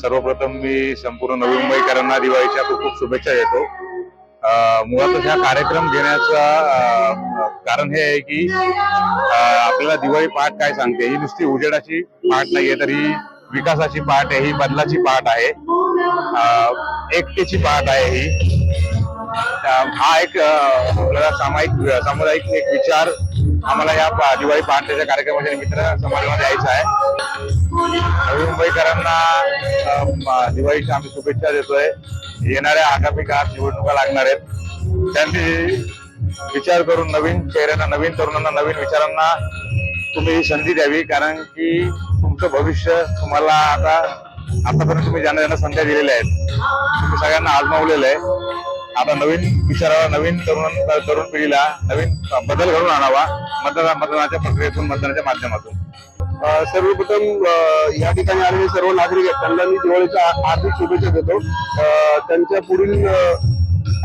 सर्वप्रथम मी संपूर्ण नवी मुंबईकरांना दिवाळीच्या खूप खूप शुभेच्छा देतो. मुळातच हा कार्यक्रम घेण्याचं कारण हे आहे की आपल्याला दिवाळी पाठ काय सांगते? ही नुसती उजेडाची पाठ नाहीये तर ही विकासाची पाठ आहे ही बदलाची पाठ आहे. एकतेची पाठ आहे ही. हा एक आपल्याला सामायिक सामुदायिक एक विचार आम्हाला या पा- दिवाळी पहाटेच्या कार्यक्रमाच्या निमित्तानं समाजामध्ये यायचं आहे. नवी मुंबईकरांना दिवाळीच्या आम्ही शुभेच्छा देतोय. येणाऱ्या आगामी काळात निवडणुका लागणार आहेत. त्यांनी विचार करून नवीन चेहऱ्यांना नवीन तरुणांना नवीन विचारांना तुम्ही ही संधी द्यावी कारण की तुमचं भविष्य तुम्हाला आता आतापर्यंत तुम्ही ज्यांना ज्यांना संध्या दिलेल्या आहेत. तुम्ही सगळ्यांना आजमावलेलं आहे. आता नवीन विचाराला नवीन तरुण तरुण पिढीला नवीन बदल घडून आणावा मतदान मतदानाच्या प्रक्रियेतून मतदानाच्या माध्यमातून. सर्वप्रथम या ठिकाणी आलेले सर्व नागरिक आहेत. त्यांना मी दिवाळीच्या हार्दिक शुभेच्छा देतो. त्यांच्या पुढील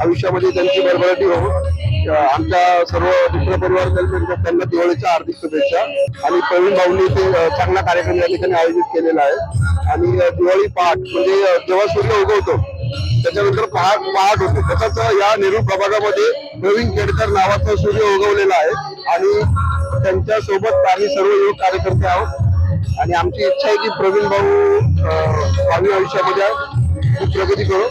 आयुष्यामध्ये त्यांची भरभराटी हो आमच्या सर्व मित्र परिवार त्यांना दिवाळीच्या हार्दिक शुभेच्छा. आणि प्रवीण भाऊंनी ते चांगला कार्यक्रम या ठिकाणी आयोजित केलेला आहे. आणि दिवाळी पाठ म्हणजे जेव्हा सूर्य उगवतो त्याच्यानंतर पहाट पहाट होते. तसंच या नेहरू प्रभागामध्ये प्रवीण केडकर नावाचा सूर्य उगवलेला आहे. आणि त्यांच्यासोबत आम्ही सर्व युवक कार्यकर्ते आहोत. आणि आमची इच्छा आहे की प्रवीण भाऊ भावी आयुष्यामध्ये खूप प्रगती करू.